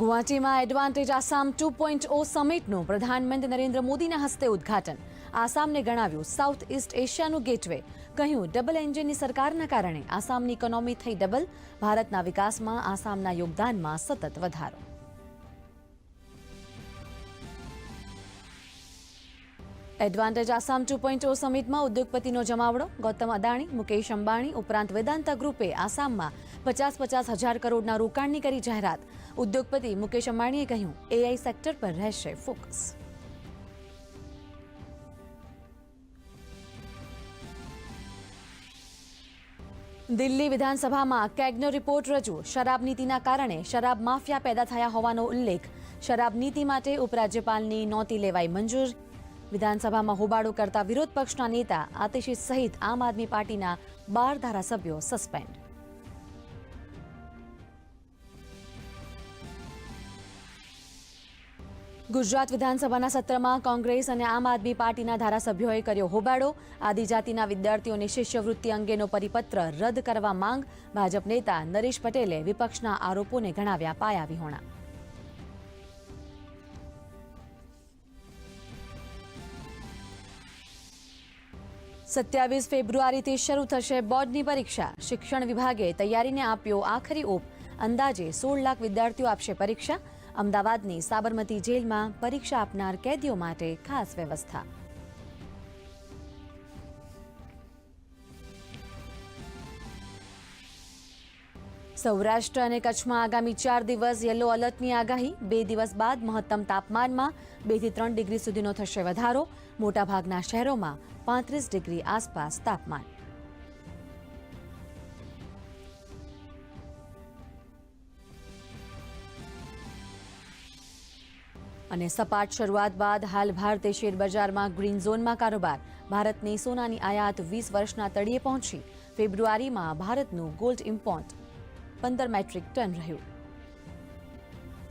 ગુવાહાટીમાં advantage Assam two point O સમિટનું પ્રધાનમંત્રી નરેન્દ્ર મોદીના હસ્તે ઉદ્ઘાટન. આસામને ગણાવ્યું સાઉથ ઇસ્ટ એશિયાનું ગેટવે કહ્યું ડબલ એન્જિનની સરકારના કારણે આસામની ઇકોનોમી થઈ ડબલ ભારતના વિકાસમાં આસામના યોગદાનમાં સતત વધારો. Advantage Assam two point O સમિટમાં ઉદ્યોગપતિનો જમાવડો. ગૌતમ અદાણી, મુકેશ અંબાણી ઉપરાંત વેદાંતા ગ્રુપે આસામમાં પચાસ પચાસ હજાર કરોડના રોકાણની કરી જાહેરાત. ઉદ્યોગપતિ મુકેશ અંબાણીએ કહ્યું એઆઈ સેક્ટર પર રહેશે ફોકસ દિલ્હી વિધાનસભામાં કેગનો રિપોર્ટ રજૂ. શરાબ નીતિના કારણે શરાબ માફિયા પેદા થયા હોવાનો ઉલ્લેખ. શરાબ નીતિ માટે ઉપરાજ્યપાલની નોતી લેવાઈ મંજૂર. વિધાનસભામાં હોબાળો કરતા વિરોધ પક્ષના નેતા આતિશી સહિત આમ આદમી પાર્ટીના બાર ધારાસભ્યો સસ્પેન્ડ. ગુજરાત વિધાનસભાના સત્રમાં કોંગ્રેસ અને આમ આદમી પાર્ટીના ધારાસભ્યોએ કર્યો હોબાળો. આદિજાતિના વિદ્યાર્થીઓની શિષ્યવૃત્તિ અંગેનો પરિપત્ર રદ કરવા માંગ. ભાજપ નેતા નરેશ પટેલે વિપક્ષના આરોપોને ગણાવ્યા પાયા વિહોણા સત્યાવીસ ફેબ્રુઆરીથી શરૂ થશે બોર્ડની પરીક્ષા. શિક્ષણ વિભાગે તૈયારીને આપ્યો આખરી ઓપ. અંદાજે સોળ લાખ વિદ્યાર્થીઓ આપશે પરીક્ષા. અમદાવાદની સાબરમતી જેલમાં પરીક્ષા આપનાર કેદીઓ માટે ખાસ વ્યવસ્થા. સૌરાષ્ટ્ર અને કચ્છમાં આગામી ચાર દિવસ યલો અલર્ટની આગાહી. બે દિવસ બાદ મહત્તમ તાપમાનમાં બેથી ત્રણ ડિગ્રી સુધીનો થશે વધારો. મોટાભાગના શહેરોમાં પાંત્રીસ ડિગ્રી આસપાસ તાપમાન. અને સપાટ શરૂઆત બાદ હાલ ભારતીય શેર બજારમાં ગ્રીન ઝોનમાં કારોબાર. ભારતની સોનાની આયાત વીસ વર્ષના તળિયે પહોંચી. ફેબ્રુઆરીમાં ભારતનું ગોલ્ડ ઇમ્પોર્ટ. પંદર મેટ્રિક ટન રહ્યું.